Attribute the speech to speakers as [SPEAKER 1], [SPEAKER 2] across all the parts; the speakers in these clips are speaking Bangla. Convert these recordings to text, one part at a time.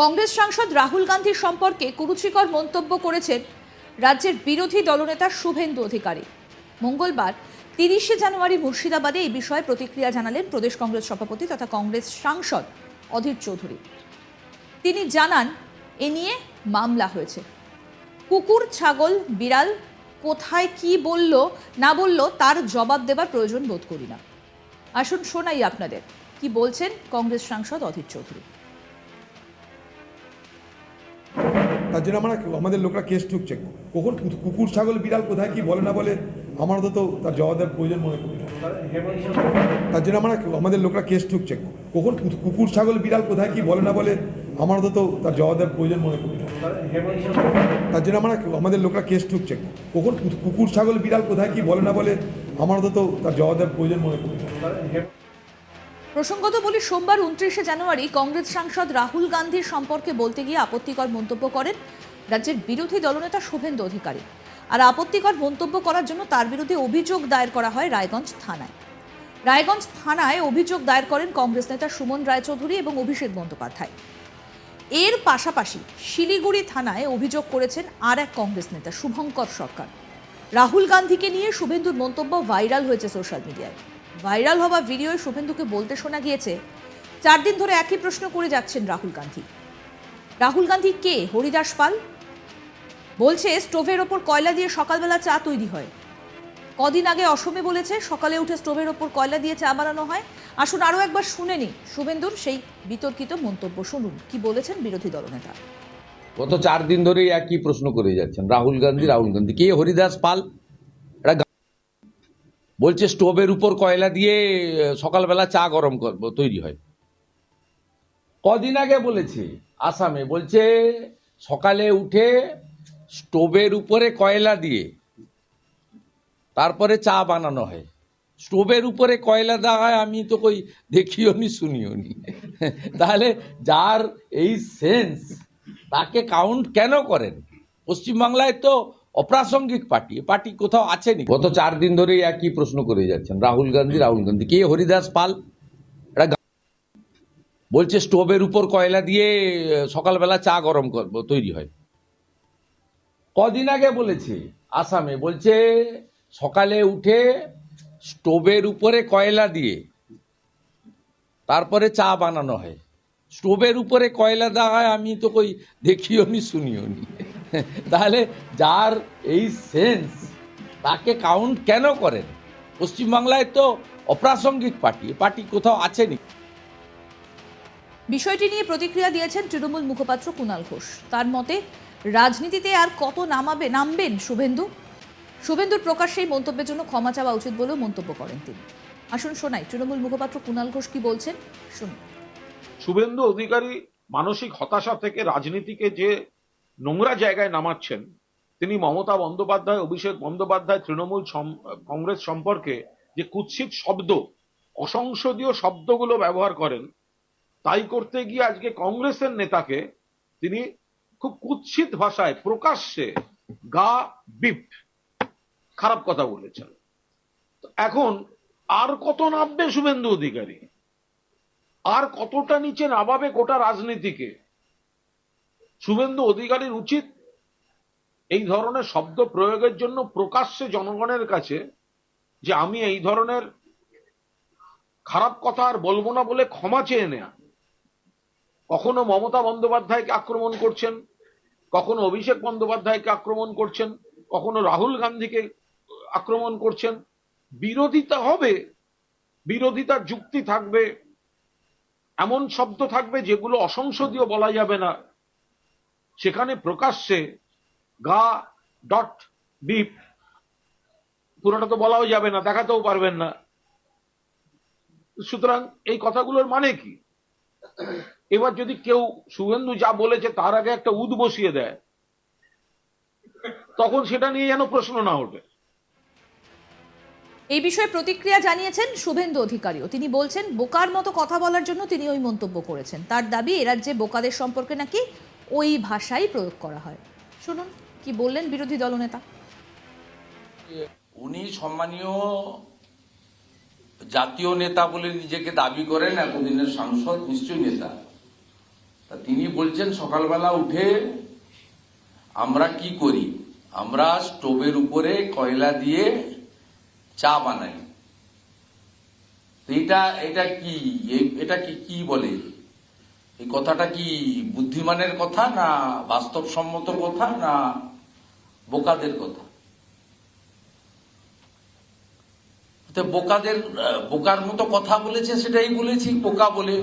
[SPEAKER 1] কংগ্রেস সাংসদ রাহুল গান্ধীর সম্পর্কে কুরুচিকর মন্তব্য করেছেন রাজ্যের বিরোধী দলনেতা শুভেন্দু অধিকারী। মঙ্গলবার তিরিশে জানুয়ারি মুর্শিদাবাদে এই বিষয়ে প্রতিক্রিয়া জানালেন প্রদেশ কংগ্রেস সভাপতি তথা কংগ্রেস সাংসদ অধীর চৌধুরী। তিনি জানান, এ নিয়ে মামলা হয়েছে। কুকুর, ছাগল, বিড়াল কোথায় কি বলল, না বলল তার জবাব দেবার প্রয়োজন বোধ করি না। আসুন শোনাই আপনাদের। কি বলছেন কংগ্রেস সাংসদ অধীর চৌধুরী?
[SPEAKER 2] তার জন্য আমরা আমাদের লোকরা কেস ঠুকছে কখন কুকুর, ছাগল, বিড়াল কোথায় কি বলে না বলে আমার তো তার জবাব দেওয়ার প্রয়োজন মনে করি না। তার জন্য আমরা আমাদের লোকরা কেস ঠুকছে কখন কুকুর, ছাগল, বিড়াল কোথায় কি বলে না বলে আমার তো তার জবাব দেওয়ার প্রয়োজন মনে করি না। তার জন্য আমরা আমাদের লোকরা কেস ঠুকছে কখন কুকুর, ছাগল, বিড়াল কোথায় কি বলে না বলে আমার তো তার জবাব দেওয়ার প্রয়োজন মনে করি না।
[SPEAKER 1] প্রসঙ্গত বলি, সোমবার উনত্রিশে জানুয়ারি কংগ্রেস সাংসদ রাহুল গান্ধীর সম্পর্কে বলতে গিয়ে আপত্তিকর মন্তব্য করেন রাজ্যের বিরোধী দলনেতা শুভেন্দু অধিকারী। আর আপত্তিকর মন্তব্য করার জন্য তার বিরুদ্ধে অভিযোগ দায়ের করা হয় রায়গঞ্জ থানায়। রায়গঞ্জ থানায় অভিযোগ দায়ের করেন কংগ্রেস নেতা সুমন রায়চৌধুরী এবং অভিষেক বন্দ্যোপাধ্যায়। এর পাশাপাশি শিলিগুড়ি থানায় অভিযোগ করেছেন আর এক কংগ্রেস নেতা, শুভঙ্কর সরকার। রাহুল গান্ধীকে নিয়ে শুভেন্দুর মন্তব্য ভাইরাল হয়েছে সোশ্যাল মিডিয়ায়। ভাইরাল হওয়া ভিডিওয় শুভেন্দুকে বলতে শোনা গিয়েছে, চার দিন ধরে একই প্রশ্ন করে যাচ্ছেন রাহুল গান্ধী। রাহুল গান্ধী কে? হরিদাস পাল? বলছে, স্টোভের ওপর কয়লা দিয়ে সকালবেলা চা তৈরি হয়। কদিন আগে অসমে বলেছে, সকালে উঠে স্টোভের ওপর কয়লা দিয়ে চা বানানো হয়। আসুন আরও একবার শুনে নি শুভেন্দুর সেই বিতর্কিত মন্তব্য শুনুন। কি বলেছেন বিরোধী দলনেতা?
[SPEAKER 3] গত চার দিন ধরেই একই প্রশ্ন করে যাচ্ছেন, রাহুল গান্ধী রাহুল গান্ধী। কে? হরিদাস পাল। বলছে স্টোভের উপর কয়লা দিয়ে সকালবেলা চা গরম করব তৈরি হয়। কদিন আগে বলেছে আসামে, বলছে সকালে উঠে স্টোভের উপরে কয়লা দিয়ে, তারপরে চা বানানো হয়। স্টোভের উপরে কয়লা দেওয়া হয়, আমি তো কই দেখিও নি, শুনিও নি। তাহলে যার এই সেন্স, তাকে কাউন্ট কেন করেন? পশ্চিমবাংলায় তো অপ্রাসঙ্গিক পার্টি পার্টি কোথাও আছেনি গত চার দিন ধরেই একই প্রশ্ন করে যাচ্ছেন, রাহুল গান্ধী রাহুল গান্ধী। কে? হরিদাস পাল। বলছে, স্টোভের উপর কয়লা দিয়ে সকালবেলা চা গরম তৈরি হয়। কদিন আগে বলেছে, আসামে বলছে, সকালে উঠে স্টোভের উপরে কয়লা দিয়ে, তারপরে চা বানানো হয়। স্টোভের উপরে কয়লা দেওয়া হয় আমি তো কই দেখিও নি শুনিও নি তাহলে যার এই সেন্স তাকে কাউন্ট কেন করেন? পশ্চিমবাংলায় তো অপ্রাসঙ্গিক পার্টি পার্টি কোথাও আছেনি।
[SPEAKER 1] বিষয়টি নিয়ে প্রতিক্রিয়া দিয়েছেন তৃণমূল মুখপাত্র কুণাল ঘোষ। তার মতে রাজনীতিতে আর কত নামাবে নামবেন শুভেন্দু? শুভেন্দুর প্রকাশ্যে এই মন্তব্যের জন্য ক্ষমা চাওয়া উচিত বলেও মন্তব্য করেন তিনি। আসুন শোনাই তৃণমূল মুখপাত্র কুণাল ঘোষ কি বলছেন? শুনুন।
[SPEAKER 4] শুভেন্দু অধিকারী মানসিক হতাশা থেকে রাজনীতিকে যে নোংরা জায়গায় নামাচ্ছেন, তিনি মমতা বন্দ্যোপাধ্যায়, অভিষেক বন্দ্যোপাধ্যায়, তৃণমূল কংগ্রেস সম্পর্কে যে কুৎসিত শব্দ, অসংসদীয় শব্দগুলো ব্যবহার করেন, তাই করতে গিয়ে আজকে কংগ্রেসের নেতাকে তিনি খুব কুৎসিত ভাষায়, প্রকাশ্যে গা বিপ, খারাপ কথা বলেছেন। এখন আর কত নামবে শুভেন্দু অধিকারী? আর কতটা নিচে নামাবে গোটা রাজনীতিকে? শুভেন্দু অধিকারীর উচিত এই ধরনের শব্দ প্রয়োগের জন্য প্রকাশ্যে জনগণের কাছে যে আমি এই ধরনের খারাপ কথা আর বলব না বলে ক্ষমা চেয়ে নেয়া। কখনো মমতা বন্দ্যোপাধ্যায়কে আক্রমণ করছেন, কখনো অভিষেক বন্দ্যোপাধ্যায়কে আক্রমণ করছেন, কখনো রাহুল গান্ধীকে আক্রমণ করছেন। বিরোধিতা হবে বিরোধিতার যুক্তি থাকবে, এমন শব্দ থাকবে যেগুলো অসংসদীয় বলা যাবে না। সেখানে প্রকাশ্যে গা ডট বিপ, পুরোটা তো বলাও যাবে না, দেখাতেও পারবেন না। সুতরাং এই কথাগুলোর মানে কি? এবার যদি কেউ শুভেন্দু যা বলেছে তার আগে একটা উদ বসিয়ে দেয়, তখন সেটা নিয়ে যেন প্রশ্ন না ওঠে।
[SPEAKER 1] এই বিষয়ে প্রতিক্রিয়া জানিয়েছেন শুভেন্দু অধিকারীও। তিনি বলছেন, বোকার মতো কথা বলার জন্য তিনি ওই মন্তব্য করেছেন। তার দাবি, এ রাজ্যে বোকাদের সম্পর্কে নাকি ওই ভাষাই প্রয়োগ করা হয়। শুনুন, কি বললেন বিরোধী দলনেতা?
[SPEAKER 3] উনি সম্মানীয় জাতীয় নেতা বলে নিজেকে দাবি করেন, এতদিনের সাংসদ নিশ্চয়ই নেতা। তা তিনি বলছেন, সকালবেলা উঠে আমরা কি করি? আমরা স্টোভের উপরে কয়লা দিয়ে চা বানাই। এটা এটা কি? এটা কি কি বলে? এই কথাটা কি বুদ্ধিমানের কথা না বাস্তবসম্মত কথা না বোকাদের কথা? বোকাদের, বোকার মতো কথা বলেছে সেটাই বলেছি, বোকা বলে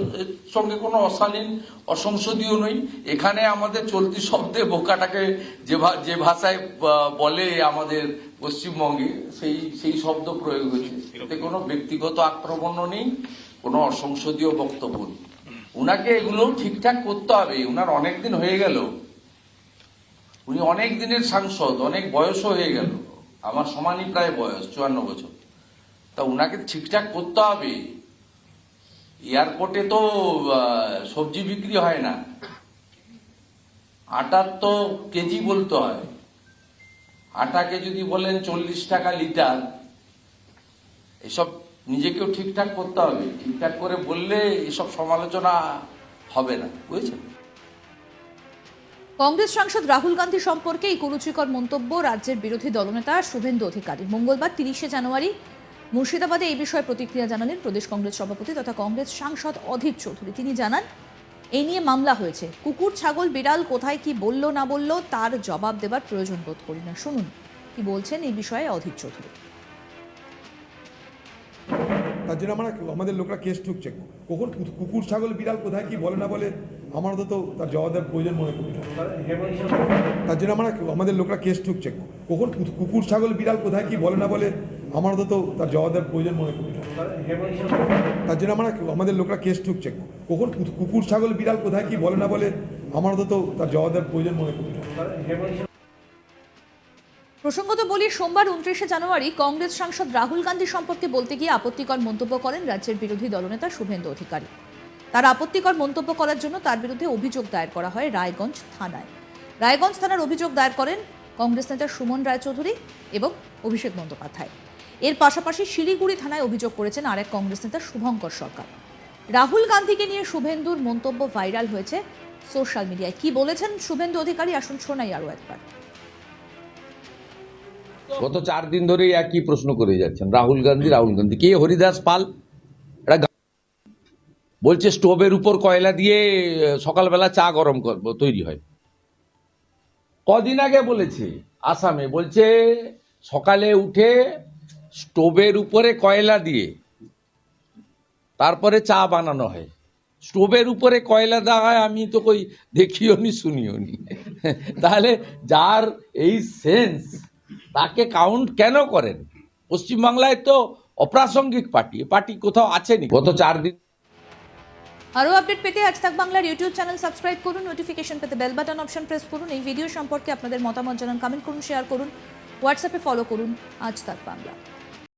[SPEAKER 3] সঙ্গে কোনো অশালীন অসংসদীয় নই। এখানে আমাদের চলতি শব্দে বোকাটাকে যে যে ভাষায় বলে আমাদের পশ্চিমবঙ্গে, সেই সেই শব্দ প্রয়োগ হয়েছে। এতে কোনো ব্যক্তিগত আক্রমণও নেই, কোনো অসংসদীয় বক্তব্য নেই। উনাকে এগুলো ঠিকঠাক করতে হবে, উনার অনেক দিন হয়ে গেল। উনি অনেক দিনের সাংসদ, অনেক বয়সও হয়ে গেল। আমার সমানই প্রায় বয়স, চুয়ান্ন বছর। তা উনাকে ঠিকঠাক করতে হবে। এয়ারপোর্টে তো সবজি বিক্রি হয় না। আটার তো কেজি বলতে হয়। আটাকে যদি বলেন চল্লিশ টাকা লিটার, এসব নিজেকেও ঠিকঠাক করতে হবে। ঠিকঠাক করে বললে এসব সমালোচনা হবে না। বুঝেছেন?
[SPEAKER 1] কংগ্রেস সাংসদ রাহুল গান্ধী সম্পর্কে এই কুরুচিকর মন্তব্য রাজ্যের বিরোধী দলনেতা শুভেন্দু অধিকারী। মঙ্গলবার তিরিশে জানুয়ারি মুর্শিদাবাদে এই বিষয়ে প্রতিক্রিয়া জানালেন প্রদেশ কংগ্রেস সভাপতি তথা কংগ্রেস সাংসদ অধীর চৌধুরী। তিনি জানান এই নিয়ে মামলা হয়েছে। কুকুর, ছাগল, বিড়াল কোথায়, কি বলল, না বলল, তার জবাব দেবার প্রয়োজন বোধ করি না। শুনুন, কি বলছেন এই বিষয়ে অধীর চৌধুরী।
[SPEAKER 2] তার জন্য আমরা আমাদের লোকরা কেস ঠুকছে কখন কুকুর, ছাগল, বিড়াল কোথায়, কি বলে না বলে, আমার তো তার জবাব দেওয়ার প্রয়োজন মনে করি। তার জন্য আমরা আমাদের লোকরা কেস ঠুকছে কখন কুকুর, ছাগল, বিড়াল কোথায়, কি বলে না বলে, আমার তো তার জবাব দেওয়ার প্রয়োজন মনে করি। তার জন্য আমরা আমাদের লোকরা কেস ঠুকছে কখন কুকুর, ছাগল, বিড়াল কোথায়, কি বলে না বলে, আমার তো তার জবাব দেওয়ার প্রয়োজন মনে করি।
[SPEAKER 1] প্রসঙ্গত বলি, সোমবার উনত্রিশে জানুয়ারি কংগ্রেস সাংসদ রাহুল গান্ধী সম্পর্কে বলতে গিয়ে আপত্তিকর মন্তব্য করেন রাজ্যের বিরোধী দলনেতা শুভেন্দু অধিকারী। তার আপত্তিকর মন্তব্য করার জন্য তার বিরুদ্ধে অভিযোগ দায়ের করা হয় রায়গঞ্জ থানায়। রায়গঞ্জ থানার অভিযোগ দায়ের করেন কংগ্রেস নেতা সুমন রায়চৌধুরী এবং অভিষেক বন্দ্যোপাধ্যায়। এর পাশাপাশি শিলিগুড়ি থানায় অভিযোগ করেছেন আরেক কংগ্রেস নেতা শুভঙ্কর সরকার। রাহুল গান্ধীকে নিয়ে শুভেন্দুর মন্তব্য ভাইরাল হয়েছে সোশ্যাল মিডিয়ায়। কি বলেছেন শুভেন্দু অধিকারী? আসুন শোনাই আরও একবার।
[SPEAKER 3] গত চার দিন ধরেই একই প্রশ্ন করে যাচ্ছেন, রাহুল গান্ধী রাহুল গান্ধী। কে? হরিদাস পাল। বলছে, স্টোভের উপর কয়লা দিয়ে সকালবেলা চা গরম করব তৈরি হয়। কদিন আগে বলেছে, আসামে বলছে, সকালে উঠে স্টোভের উপরে কয়লা দিয়ে, তারপরে চা বানানো হয়। স্টোভের উপরে কয়লা দেওয়া হয়, আমি তো কই দেখিও নি শুনিও নি তাহলে যার এই সেন্স তাকে কাউন্ট কেন করেন? পশ্চিমবাংলায় তো অপ্রাসঙ্গিক পার্টি পার্টি কোথাও আছেনি। গত চার দিন
[SPEAKER 1] আরও আপডেট পেতে আজ থাক বাংলার ইউটিউব চ্যানেল সাবস্ক্রাইব করুন নোটিফিকেশন পেতে বেল বাটন অপশন প্রেস করুন, এই ভিডিও সম্পর্কে আপনাদের মতামত জানান কমেন্ট করুন শেয়ার করুন হোয়াটসঅ্যাপে ফলো করুন, আজ থাক বাংলা।